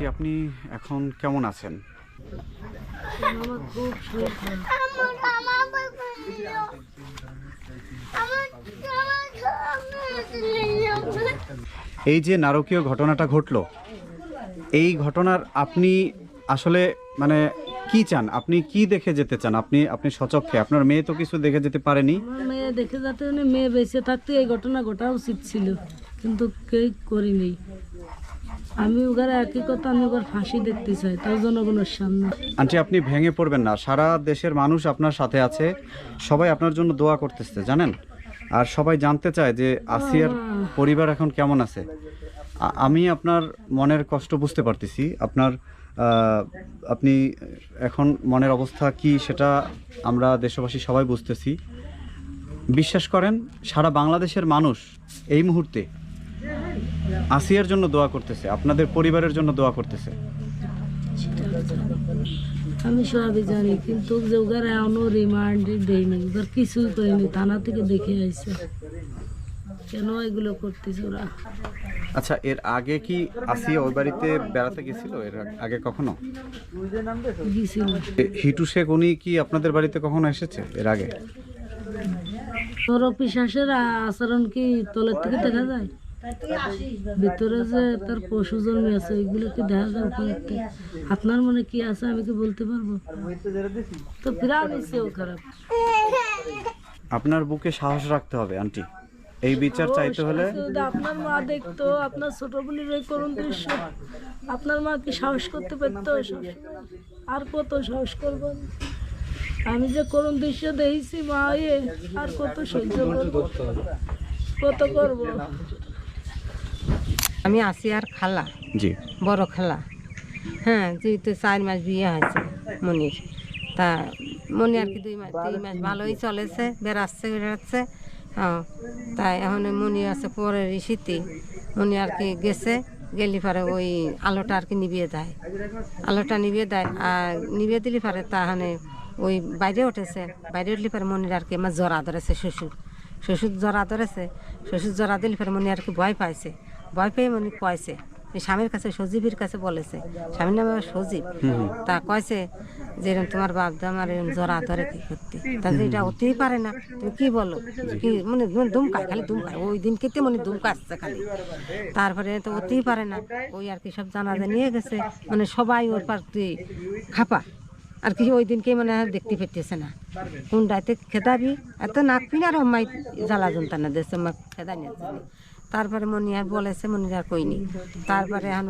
Aunty আপনি এখন কেমন আছেন? এই যে নারকীয় ঘটনাটা ঘটলো এই ঘটনার আপনি আসলে মানে কি চান? আপনি কি দেখে যেতে চান? আপনি আপনি সচক্ষে আপনার মেয়ে তো কিছু দেখে যেতে পারেনি। মেয়ে দেখে যেতে মেয়ে বেঁচে থাকতে এই ঘটনা ঘটা উচিত ছিল কিন্তু কেউ করিনি। আমি ওখানে একই কথা আমি ওখানে ফাঁসি দেখতে চাই তার জনগণের সামনে আন্টি আপনি ভেঙে পড়বেন না। সারা দেশের মানুষ আপনার সাথে আছে সবাই আপনার জন্য দোয়া করতেছে জানেন? আর সবাই জানতে চায় যে আসিয়ার পরিবার এখন কেমন আছে। আমি আপনার মনের কষ্ট বুঝতে পারতেছি। আপনার আপনি এখন মনের অবস্থা কি সেটা আমরা দেশবাসী সবাই বুঝতেছি। বিশ্বাস করেন সারা বাংলাদেশের মানুষ এই মুহূর্তে আসিয়ার জন্য দোয়া করতেছে আপনাদের পরিবারের জন্য দোয়া করতেছে। আমি সবই জানি কিন্তু যে ওখানে এখনও রিমান্ড দেয়নি ওদের কিছুই করিনি থানা থেকে দেখে আইছে। কেন এগুলো করতেছে ওরা? আচ্ছা এর আগে কি আসিয়া ওই বাড়িতে বেড়াতে গেছিল? এর আগে কখনো? গেছিল। হিটু শেখ উনি কি আপনাদের বাড়িতে কখনো এসেছে এর আগে? তোর পিসাসের আচরণ কি তলের থেকে দেখা যায়? ভিতরে যে তার পশু জন্মে আছে ওইগুলো কি দেখা যায় উপরে আপনার মনে কি আছে আমি কি বলতে পারব? তো ফিরা নিচেও খারাপ। আপনার বুকে সাহস রাখতে হবে আন্টি। এই বিচার চাইতে হলে আপনার মা দেখতো আপনার ছোট বোনের ওই করুণ দৃশ্য আপনার মা কি সাহস করতে পারতো? আর কত সাহস করব? আমি যে করুণ দৃশ্য দেখেছি মা এ আর কত সহ্য করব? কত করব? আমি আসি আর খালা জি। বড় খালা। হ্যাঁ যেহেতু চার মাস বিয়ে হয়েছে মনির। তা মনি আর কি দুই মাস দুই মাস ভালোই চলেছে বেড়াচ্ছে বেড়াচ্ছে। হ্যাঁ তাই এখন মনি আছে পরের শীতে। মনি আর কি গেছে গেলি পরে ওই আলোটা আর কি নিভিয়ে দেয়। আলোটা নিভিয়ে দেয় আর নিভিয়ে দিলি পরে তাহলে ওই বাইরে উঠেছে। বাইরে উঠলি পরে মনির আর কি আমার জরা ধরেছে শ্বশুর। শ্বশুর জরা ধরেছে শ্বশুর জরা দিলি পরে মনি আর কি ভয় পাইছে। ভয় পেয়ে মানে কয়েছে? স্বামীর কাছে সজীবের কাছে বলেছে। স্বামীর নামে সজীব। তা কয়েছে যে এরকম তোমার বাপ আমার এরকম জরা ধরে কি করতে তাহলে এটা হতেই পারে না। তুমি কি বলো? কি মানে দুমকায় খালি দুমকায় ওই দিন কেটে মানে দুমকাচ্ছে খালি। তারপরে তো হতেই পারে না। ওই আর কি সব জানাজা নিয়ে গেছে। মানে সবাই ওর পার খাপা। আর কি ওই দিনকে মানে দেখতে পেতেছে না। কোন রাতে খেদাবি। এত নাক পিন আর মাই জ্বালা যন্ত্রণা দেশে মা খেদা নিয়ে তারপরে মনি আর বলেছে মনি আর কইনি। তারপরে এখন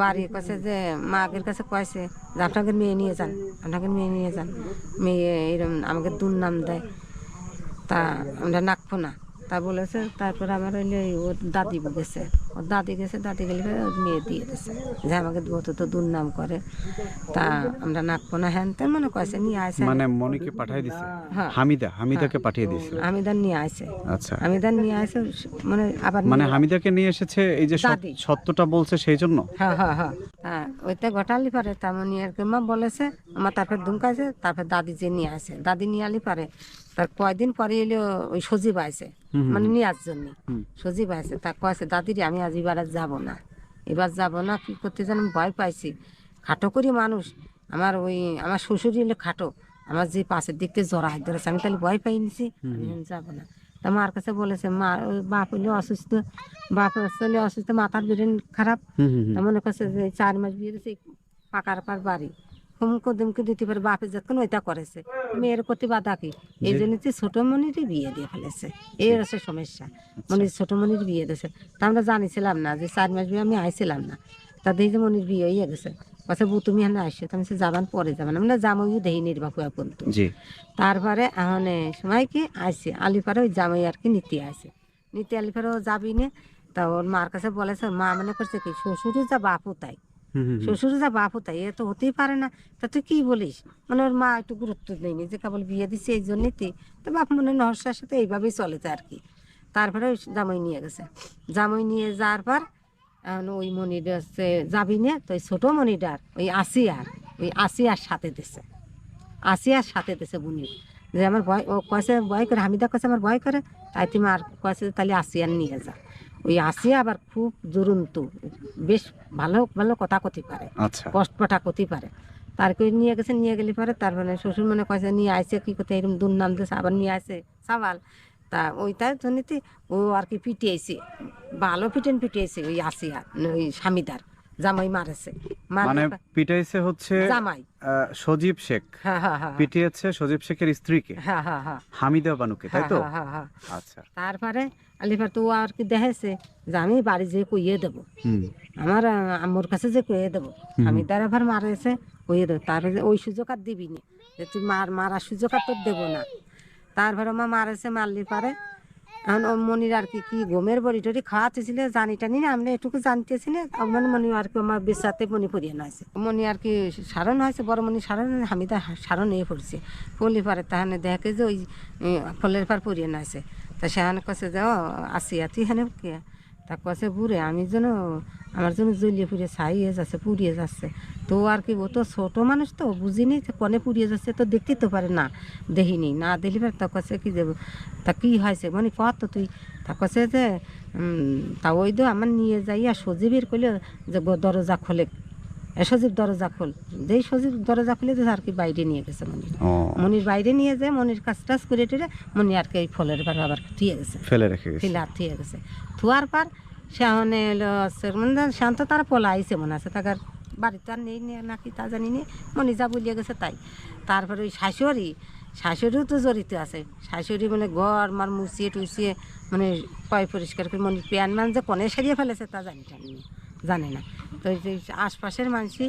বাড়ি কাছে যে মাগের কাছে কয়েছে যে, আপনাকে মেয়ে নিয়ে যান, আপনাকে মেয়ে নিয়ে যান। মেয়ে এরম আমাকে দুর্নাম দেয়। তা আমরা নাকবো না। তা বলেছে তারপরে আমার হইলে ওর দাদি গেছে। ওর দাদি গেছে দাদি গেলে মেয়ে দিয়ে দিয়েছে যে আমাকে অত তো দুর্নাম করে। তা আমরা নাকবো না হ্যান তেন মনে কয়েছে নিয়ে আসে মানে মনিকে পাঠিয়ে দিছে? হ্যাঁ। হামিদা হামিদাকে পাঠিয়ে দিয়েছে আমিদার নিয়ে আসে আচ্ছা। আমিদার নিয়ে আসে মানে আবার মানে হামিদাকে নিয়ে এসেছে এই যে সত- সত্যটা বলছে সেই জন্য? হ্যাঁ হ্যাঁ হ্যাঁ। হ্যাঁ ওইটা ঘটালি পারে তেমনই আর কি মা বলেছে আমার তারপর দুমকাইছে তারপর দাদি যে নিয়ে আসে দাদি নিয়ে আলি পারে তার কয়দিন পরে এলো ওই সজীব আইছে। মানে নেওয়ার জন্য। সজীব আইছে তা কয়েছে দাদিরে আমি আজ এবার আর যাব না। এবার যাব না কি করতে জানি আমি ভয় পাইছি। খাটো করি মানুষ। আমার ওই আমার শ্বশুর এলো খাটো। আমার যে পাশের দিক থেকে জ্বর হাত ধরেছে আমি তাহলে ভয় পাই নিছি। আমি যাব না। তা মার কাছে বলেছে মা বাপ হইলে অসুস্থ। বাপ হলে অসুস্থ মাথার ব্রেন খারাপ। তা মনে করছে যে চার মাস বিয়ে দিয়েছে পাকার পার বাড়ি। হুমকো দুমকে দিতে পারে বাপের যতক্ষণ ওইটা করেছে। মেয়ের প্রতি বাধা কি? এই জন্য যে ছোট মনিরই বিয়ে দিয়ে ফেলেছে। এই হচ্ছে সমস্যা। মনির ছোট মনির বিয়ে দিয়েছে। তা আমরা জানিছিলাম না যে চার মাস বিয়ে আমি আইছিলাম না। তা দেখি যে মনির বিয়ে হয়ে গেছে। কাছে বউ তুমি এখানে আসছো তো আমি বলছি, যাবান পরে যাবান। আমরা জামাইও দেহি নির্বাহ পর্যন্ত তারপরে এখন সময় কি আসছে আলিপারে ওই জামাই আর কি নিতে আসে নিতে আলিপারে ও যাবি নে। তা ওর মার কাছে বলেছে মা মনে করছে কি শ্বশুরও যা বাপও তাই। শ্বশুরও যা বাপও তাই, এ তো হতেই পারে না। তা তুই কি বলিস? মানে ওর মা একটু গুরুত্ব দেয়নি যে কেবল বিয়ে দিচ্ছে এই জন্যই তুই তো বাপ মনে নহসার সাথে এইভাবেই চলেছে আর কি। তারপরে ওই জামাই নিয়ে গেছে। জামাই নিয়ে যাওয়ার পর ওই মনির হচ্ছে যাবি নে তো ওই ছোটো মনিটার, ওই আসিয়ার ওই আসিয়ার সাথে দিছে। আসিয়ার সাথে দিছে বুনির যে আমার ভয়, ও কয়েছে ভয় করে, হামিদা কয়েছে আমার ভয় করে, তাই তুমি আর কয়েছে তাহলে আসিয়ার নিয়ে যা। ওই আসিয়া আবার খুব জুরন্ত। বেশ ভালো ভালো কথা কথি পারে। আচ্ছা। কষ্টটা কথি পারে। তার তারকে নিয়ে গেছে নিয়ে গেলে পরে তার মানে শ্বশুর মানে কয়েছে নিয়ে আইসে কি করতে এরকম দুর্নাম দিয়েছে আবার নিয়ে আসে। সাবাল তা ওইটার জন্যতে ও আর কি পিটিয়েছে। ভালো পিটেন পিটিয়েছে ওই আসিয়া ওই স্বামীদার জামাই মারেছে। মানে পিটাইছে হচ্ছে জামাই। সজীব শেখ। হ্যাঁ হ্যাঁ হ্যাঁ পিটিয়েছে সজীব শেখের স্ত্রীকে। হ্যাঁ হ্যাঁ হ্যাঁ। হামিদা বানুকে তাই তো? হ্যাঁ, হ্যাঁ, হ্যাঁ। আচ্ছা। তারপরে আলিফার তো আর কি দেখেছে যে আমি বাড়ি যেয়ে কইয়ে দেবো। হুম। আমার আম্মুর কাছে যে কইয়ে দেবো। আমি তার আবার মারেছে কইয়ে দেবো। তারপরে ওই সুযোগ আর দিবি নি। যে তুই মার মারার সুযোগ আর তোর দেবো না। তারপরে মা মারেছে মারলি পারে এখন মনির আর কি কি গমের বড়ি টড়ি খাওয়াতেছিল জানি টানি না আমরা এটুকু জানতেছি না আমার মনি আর কি আমার বিশ্বাতে মনি পড়িয়ে নয়েছে মনি আর কি সারণ হয়েছে, বড় মনি সারণ, আমি তো সারণ হয়ে পড়ছি। পড়লি পারে তাহলে দেখে যে ওই ফলের পার পড়িয়ে নয়েছে তা সেখানে কছে যে আসি তুই কে? তা কছে বুড়ে আমি যেন, আমার জন্য জ্বলিয়ে পুড়িয়ে ছাইয়ে যাচ্ছে, পুড়িয়ে যাচ্ছে। তো আর কি ও তো ছোট মানুষ তো বুঝিনি যে কনে পুড়িয়ে যাচ্ছে, তো দেখতে তো পারে না, দেখিনি। না দেখলি পারে তা কছে কি যে, তা কী হয়েছে? মানে কত তুই? তা কছে যে তা ওই তো আমার নিয়ে যাইয়া সজীবের কইলে যে দরজা খোলে। সজীব দরজা খোল। যেই সজীব দরজা খুলে দিয়েছে আর কি বাইরে নিয়ে গেছে মনি ও। মনির বাইরে নিয়ে যায় মনির কাজ টাজ করে টেরে মনি আর কি এই ফলের বার আবার থুয়ে গেছে। ফেলে রেখে গেছে। ফিলার থুয়ে গেছে। থুয়ার পর সে মানে মানে শান্ত তার পলা আইসে মনে আছে তাকার বাড়িতে আর নেই নে- নাকি তা জানি নে। মনি যা বলিয়ে গেছে তাই। তারপরে ওই শাশুড়ি শাশুড়িও তো জড়িত আছে। শাশুড়ি মানে ঘর মার মুছিয়ে টুছিয়ে মানে পয় পরিষ্কার করে মনে প্যান মান যে কনে সারিয়ে ফেলেছে তা জানি টানি না জানে না। তো আশপাশের মানুষই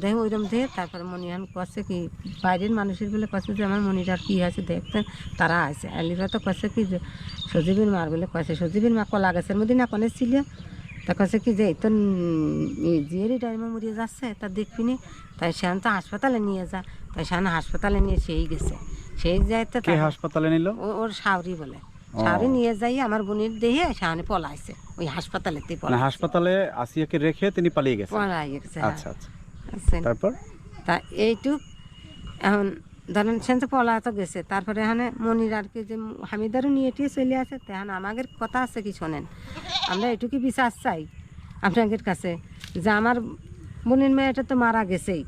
দেহ ওইরকম দেহে তারপরে মনিহান কছে কি বাইরের মানুষের বলে কছে যে আমার মনির আর কী আছে দেখতেন তারা আছে। আলিরা তো কছে কি যে সজীবের মার বলে কছে সজীবের মা কলা গাছের মধ্যে না কনে ছিল তা কছে কি যে এই তো জিয়ারি টাইমে মরিয়ে যাচ্ছে তা দেখবি নি? তাই সেখান তো হাসপাতালে নিয়ে যা। তাই সেখানে হাসপাতালে নিয়ে সেই গেছে। সেই যায় তো হাসপাতালে নিল? ও- ওর সাউরি বলে। সাউরি নিয়ে যাই আমার বোনের দেহে সেখানে পলাইছে। ওই হাসপাতালেতে মানে পলাই হাসপাতালে আসিয়াকে রেখে তিনি পালিয়ে গেছেন? পলাই গেছে হ্যাঁ। আচ্ছা আচ্ছা। আচ্ছা। তারপর? তা এইটুক এখন ধরেন সেন তো পলা তো গেছে তারপরে এখানে মনির আর কি যে হামিদারও নিয়ে টিয়ে চলে আসে তেহান আমাদের কথা আছে কি শোনেন? আমরা এটুকুই বিশ্বাস চাই আপনাদের কাছে যে আমার বোনের মেয়েটা তো মারা গেছেই।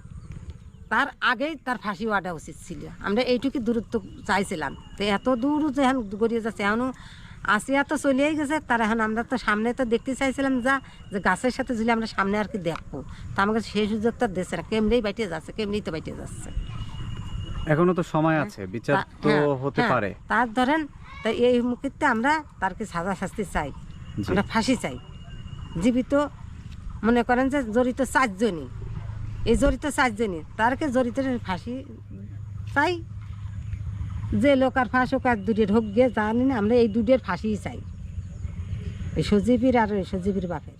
তার আগেই তার ফাঁসি হওয়াটা উচিত ছিল। আমরা এইটুকু দূরত্ব চাইছিলাম। তো এত দূর যে এখন গড়িয়ে যাচ্ছে এখনও আসিয়া তো চলেই গেছে তার এখন আমরা তো সামনে তো দেখতে চাইছিলাম যা যে গাছের সাথে যদি আমরা সামনে আর কি দেখব। তা আমাকে সেই সুযোগটা দিচ্ছে না কেমনেই বাইটে যাচ্ছে কেমনেই তো বাইটে যাচ্ছে। এখনও তো সময় আছে বিচার তো হ্যাঁ, হতে হ্যাঁ, পারে। তার ধরেন তা এই মুহূর্তে আমরা তার কি সাজা শাস্তি চাই আমরা ফাঁসি চাই। জীবিত মনে করেন যে জড়িত চারজনই। এই জড়িত চারজনই তারকে জড়িত ফাঁসি চাই। যে লোক আর ফাঁস হোক আর দুটের হোক গিয়ে জানি না আমরা এই দুটের ফাঁসিই চাই। এই সজীবীর আর এই সজীবীর বাপের।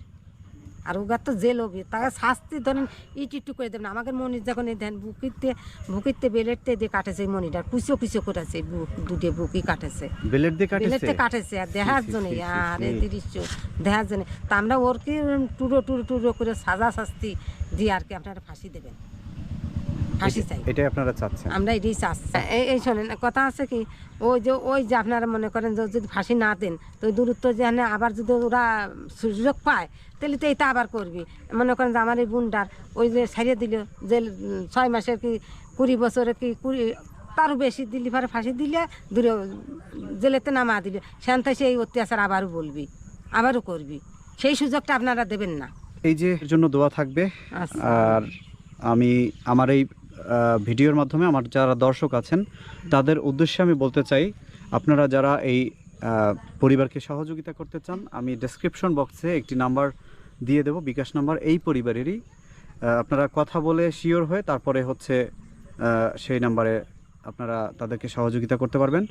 আর ওগার তো জেল হবে তাকে শাস্তি ধরেন ইট ইটু করে দেবেন। আমাদের মনির যখন এই দেন বুকিতে বুকিতে বেলেটতে দিয়ে কাটেছে মনিটার কুচো কুচো করেছে বুক দুটে বুকি কাটেছে। বেলেট দিয়ে কাটেছে? বেলেটতে কাটেছে আর দেহার জন্য আর। এই দৃশ্য দেহার জন্য। তা আমরা ওর কি টুরো টুরো টুরো করে সাজা শাস্তি দিয়ে আর কি আপনারা ফাঁসি দেবেন। ফাঁসি চাই। এটাই আপনারা চাচ্ছেন? আমরা এটাই চাচ্ছি। এই শোনেন কথা আছে কি ওই যে ওই যে আপনারা মনে করেন যে যদি ফাঁসি না দেন তো দূরত্ব যে আবার যদি ওরা সুযোগ পায় তাহলে তো এটা আবার করবি। মনে করেন যে আমার এই বোনটার ওই যে ছাড়িয়ে দিল যে ছয় মাসের কি কুড়ি বছরে কি কুড়ি তারও বেশি দিলি পরে ফাঁসি দিলে দূরে জেলেতে নামা দিল সেখান থেকে সেই অত্যাচার আবারও বলবি আবারও করবি। সেই সুযোগটা আপনারা দেবেন না। এই যে এর জন্য দোয়া থাকবে আচ্ছা। আর আমি আমার এই ভিডিওর মাধ্যমে আমার যারা দর্শক আছেন তাদের উদ্দেশ্যে আমি বলতে চাই আপনারা যারা এই পরিবারকে সহযোগিতা করতে চান আমি ডেসক্রিপশন বক্সে একটি নাম্বার দিয়ে দেব বিকাশ নাম্বার এই পরিবারেরই আপনারা কথা বলে শিওর হয়ে তারপরে হচ্ছে সেই নাম্বারে আপনারা তাদেরকে সহযোগিতা করতে পারবেন